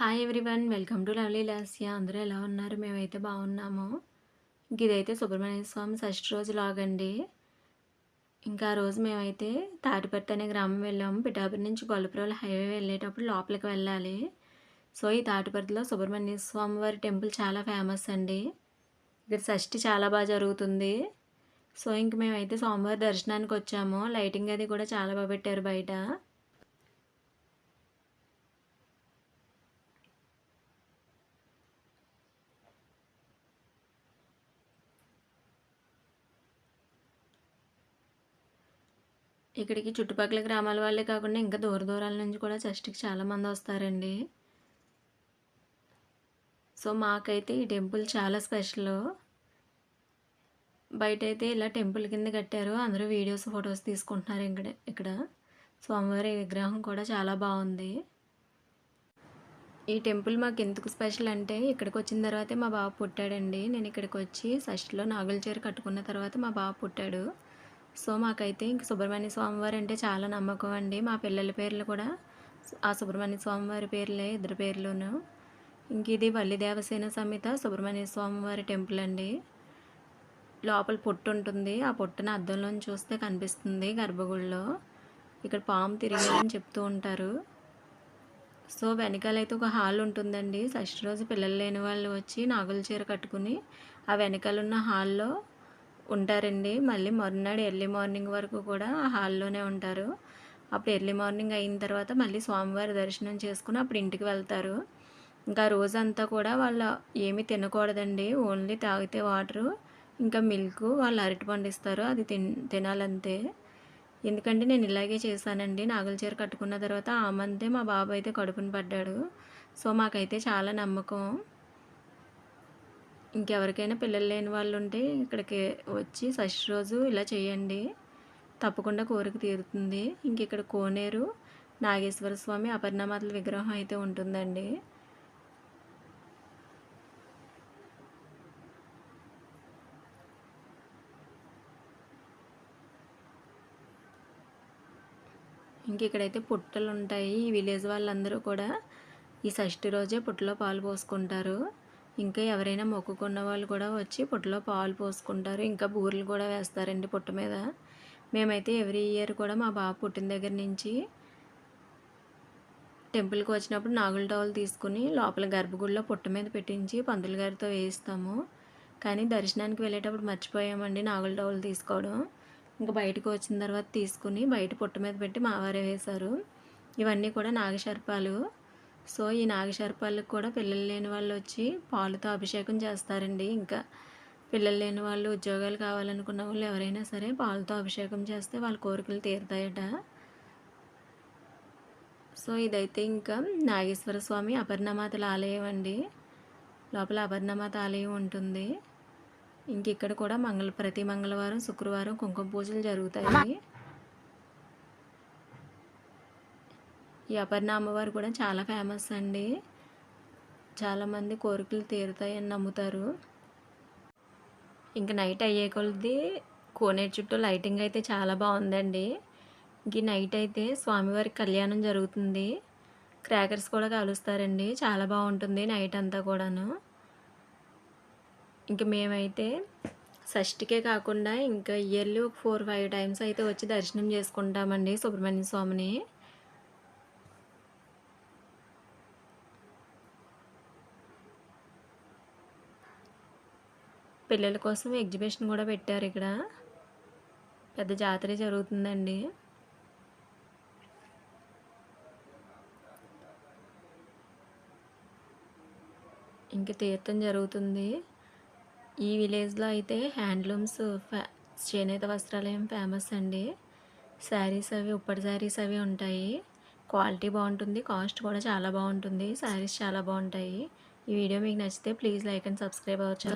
Hi everyone welcome to lovely Lasya అందరూ ఎలా ఉన్నారు? మేమైతే బాగున్నాము. ఇంక ఇదైతే సుబ్రహ్మణ్య స్వామి షష్ఠి రోజు లాగండి ఇంకా ఆ రోజు మేమైతే తాటిపర్తి అనే గ్రామం వెళ్ళాము. పిఠాపురి నుంచి గొల్లపురం హైవే వెళ్ళేటప్పుడు లోపలికి వెళ్ళాలి. సో ఈ తాటిపర్తిలో సుబ్రహ్మణ్య స్వామి వారి టెంపుల్ చాలా ఫేమస్ అండి. ఇక్కడ షష్ఠి చాలా బాగా జరుగుతుంది. సో ఇంక మేమైతే సోమవారం దర్శనానికి వచ్చాము. లైటింగ్ అది కూడా చాలా బాగా పెట్టారు బయట. ఇక్కడికి చుట్టుపక్కల గ్రామాల వాళ్ళే కాకుండా ఇంకా దూర దూరాల నుంచి కూడా షష్ఠికి చాలామంది వస్తారండి. సో మాకైతే ఈ టెంపుల్ చాలా స్పెషల్. బయట అయితే ఇలా టెంపుల్ కింద కట్టారు. అందరూ వీడియోస్ ఫొటోస్ తీసుకుంటున్నారు ఇక్కడ. ఇక్కడ స్వామివారి విగ్రహం కూడా చాలా బాగుంది. ఈ టెంపుల్ మాకు ఎందుకు స్పెషల్ అంటే ఇక్కడికి వచ్చిన తర్వాతే మా బాబు పుట్టాడండి. నేను ఇక్కడికి వచ్చి షష్టిలో నాగుల చీర కట్టుకున్న తర్వాత మా బాబు పుట్టాడు. సో మాకైతే ఇంక సుబ్రహ్మణ్య స్వామివారు అంటే చాలా నమ్మకం అండి. మా పిల్లల పేర్లు కూడా ఆ సుబ్రహ్మణ్య స్వామివారి పేర్లే ఇద్దరు పేర్లును. ఇంక ఇది వల్లి దేవసేన సమేత సుబ్రహ్మణ్య స్వామివారి టెంపుల్ అండి. లోపల పొట్టు ఉంటుంది. ఆ పొట్టున అద్దంలోని చూస్తే కనిపిస్తుంది గర్భగుడిలో. ఇక్కడ పాము తిరిగిందని చెప్తూ ఉంటారు. సో వెనకాలైతే ఒక హాల్ ఉంటుందండి. షష్టి రోజు పిల్లలు లేని వాళ్ళు వచ్చి నాగుల చీర కట్టుకుని ఆ వెనకాలన్న హాల్లో ఉంటారండి. మళ్ళీ మరునాడు ఎర్లీ మార్నింగ్ వరకు కూడా హాల్లోనే ఉంటారు. అప్పుడు ఎర్లీ మార్నింగ్ అయిన తర్వాత మళ్ళీ స్వామివారి దర్శనం చేసుకుని అప్పుడు ఇంటికి వెళ్తారు. ఇంకా రోజంతా కూడా వాళ్ళు ఏమీ తినకూడదండి. ఓన్లీ తాగితే వాటరు ఇంకా మిల్క్ వాళ్ళు అరటి పండిస్తారు. అది తిన్ తినాలంతే. ఎందుకంటే నేను ఇలాగే చేశానండి. నాగుల చీర కట్టుకున్న తర్వాత ఆ మంతే మా బాబు అయితే కడుపుని పడ్డాడు. సో మాకైతే చాలా నమ్మకం. ఇంకెవరికైనా పిల్లలు లేని వాళ్ళు ఉంటే ఇక్కడికి వచ్చి షష్ఠి రోజు ఇలా చేయండి. తప్పకుండా కోరిక తీరుతుంది. ఇంక ఇక్కడ కోనేరు నాగేశ్వర స్వామి అపర్ణమాతల విగ్రహం అయితే ఉంటుందండి. ఇంక ఇక్కడైతే పుట్టలు ఉంటాయి ఈ విలేజ్ వాళ్ళందరూ కూడా ఈ షష్ఠి రోజే పుట్టలో పాలు పోసుకుంటారు. ఇంకా ఎవరైనా మొక్కుకున్న వాళ్ళు కూడా వచ్చి పుట్టలో పాలు పోసుకుంటారు. ఇంకా బూరెలు కూడా వేస్తారండి పుట్ట మీద. మేమైతే ఎవ్రీ ఇయర్ కూడా మా బాబు పుట్టిన దగ్గర నుంచి టెంపుల్కి వచ్చినప్పుడు నాగుల టవల్ తీసుకుని లోపల గర్భగుడిలో పుట్ట మీద పెట్టించి పంతులు గారితో వేయిస్తాము. కానీ దర్శనానికి వెళ్ళేటప్పుడు మర్చిపోయామండి నాగుల టవల్ తీసుకోవడం. ఇంకా బయటకు వచ్చిన తర్వాత తీసుకుని బయట పుట్ట మీద పెట్టి మావారే వేశారు. ఇవన్నీ కూడా నాగశర్పాలు సో ఈ నాగశర్పాలకు కూడా పిల్లలు లేని వాళ్ళు వచ్చి పాలతో అభిషేకం చేస్తారండి. ఇంకా పిల్లలు లేని వాళ్ళు ఉద్యోగాలు కావాలనుకున్న వాళ్ళు ఎవరైనా సరే పాలతో అభిషేకం చేస్తే వాళ్ళ కోరికలు తీరుతాయట. సో ఇదైతే ఇంకా నాగేశ్వర స్వామి అపర్ణమాతల ఆలయం అండి. లోపల అపర్ణమాత ఆలయం ఉంటుంది. ఇంక ఇక్కడ కూడా మంగళ ప్రతి మంగళవారం శుక్రవారం కుంకుమ పూజలు జరుగుతాయి. ఈ అపర్ణ అమ్మవారు కూడా చాలా ఫేమస్ అండి. చాలామంది కోరికలు తీరుతాయని నమ్ముతారు. ఇంక నైట్ అయ్యే కొలది కోనేరు చుట్టూ లైటింగ్ అయితే చాలా బాగుందండి. ఇంక నైట్ అయితే స్వామివారి కళ్యాణం జరుగుతుంది. క్రాకర్స్ కూడా కాలుస్తారండి. చాలా బాగుంటుంది నైట్ అంతా కూడాను. ఇంక మేమైతే షష్టికే కాకుండా ఇంకా ఇయర్లీ ఒక ఫోర్ ఫైవ్ టైమ్స్ అయితే వచ్చి దర్శనం చేసుకుంటామండి సుబ్రహ్మణ్య స్వామిని. పిల్లల కోసం ఎగ్జిబిషన్ కూడా పెట్టారు ఇక్కడ. పెద్ద జాతర జరుగుతుందండి. ఇంక తీర్థం జరుగుతుంది. ఈ విలేజ్లో అయితే హ్యాండ్లూమ్స్ ఫ్యా చేనేత వస్త్రాలయం ఫేమస్ అండి. శారీస్ అవి ఉప్పటి శారీస్ అవి ఉంటాయి. క్వాలిటీ బాగుంటుంది కాస్ట్ కూడా చాలా బాగుంటుంది. శారీస్ చాలా బాగుంటాయి. ఈ వీడియో మీకు నచ్చితే ప్లీజ్ లైక్ అండ్ సబ్స్క్రైబ్ అవ్వచ్చు